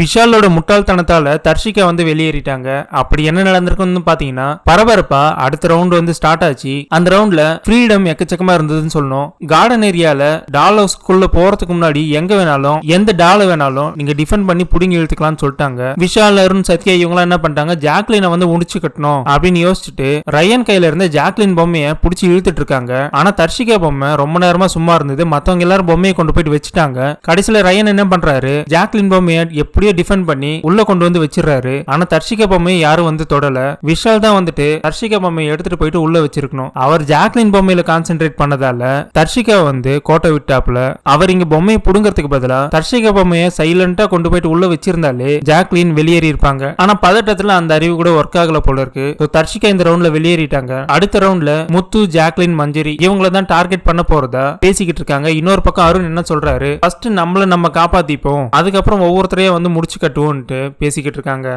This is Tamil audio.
விஷாலோட முட்டாள்தனத்தால தர்ஷிகா வந்து வெளியேறிட்டாங்க. அப்படி என்ன நடந்திருக்குன்னு பாத்தீங்கன்னா பரபரப்பா அடுத்த ரவுண்ட் வந்து ஸ்டார்ட் ஆச்சு. அந்த ரவுண்ட்ல ஃப்ரீடம் எக்கச்சக்கமா இருந்ததுன்னு சொல்லணும். கார்டன் ஏரியால டால் ஹவுஸ்க்குள்ள போறதுக்கு முன்னாடி எங்க வேணாலும் எந்த டால வேணாலும் நீங்க டிஃபெண்ட் பண்ணி புடுங்கி இழுத்துக்கலாம்னு சொல்லிட்டாங்க. விஷால் அருண் சத்யா இவங்க என்ன பண்ணிட்டாங்க ஜாக்லினை வந்து முடிச்சு கட்டணும் அப்படின்னு யோசிச்சுட்டு ரயன் கையில இருந்த ஜாக்லின் பொம்மையை புடிச்சு இழுத்துட்டு இருக்காங்க. ஆனா தர்ஷிகா பொம்மை ரொம்ப நேரமா சும்மா இருந்தது. மத்தவங்க எல்லாரும் பொம்மையை கொண்டு போயிட்டு வச்சுட்டாங்க. கடைசியில ரயன் என்ன பண்றாரு ஜாக்லின் பொம்மையை எப்படி எப்படியோ டிஃபெண்ட் பண்ணி உள்ள கொண்டு வந்து வச்சிடறாரு. ஆனா தர்ஷிகா பொம்மையை யாரும் வந்து தொடல. விஷால் தான் வந்துட்டு தர்ஷிகா பொம்மையை எடுத்துட்டு போயிட்டு உள்ள வச்சிருக்கணும். அவர் ஜாக்லின் பொம்மையில கான்சென்ட்ரேட் பண்ணதால தர்ஷிகா வந்து கோட்டை விட்டாப்புல. அவர் இங்க பொம்மையை புடுங்கறதுக்கு பதிலா தர்ஷிகா பொம்மையை சைலண்டா கொண்டு போயிட்டு உள்ள வச்சிருந்தாலே ஜாக்லின் வெளியேறி இருப்பாங்க. ஆனா பதட்டத்துல அந்த அறிவு கூட ஒர்க் ஆகல போல இருக்கு. தர்ஷிகா இந்த ரவுண்ட்ல வெளியேறிட்டாங்க. அடுத்த ரவுண்ட்ல முத்து ஜாக்லின் மஞ்சரி இவங்கள தான் டார்கெட் பண்ண போறதா பேசிக்கிட்டு இருக்காங்க. இன்னொரு பக்கம் அருண் என்ன சொல்றாரு? ஃபர்ஸ்ட் நம்மள நம்ம காப்பாத்திப்போம். அதுக்கப்புறம் ஒவ்வொருத்தரையும் வந்து முடிச்சு கட்டுவோன்ட்டு பேசிக்கிட்டு இருக்காங்க.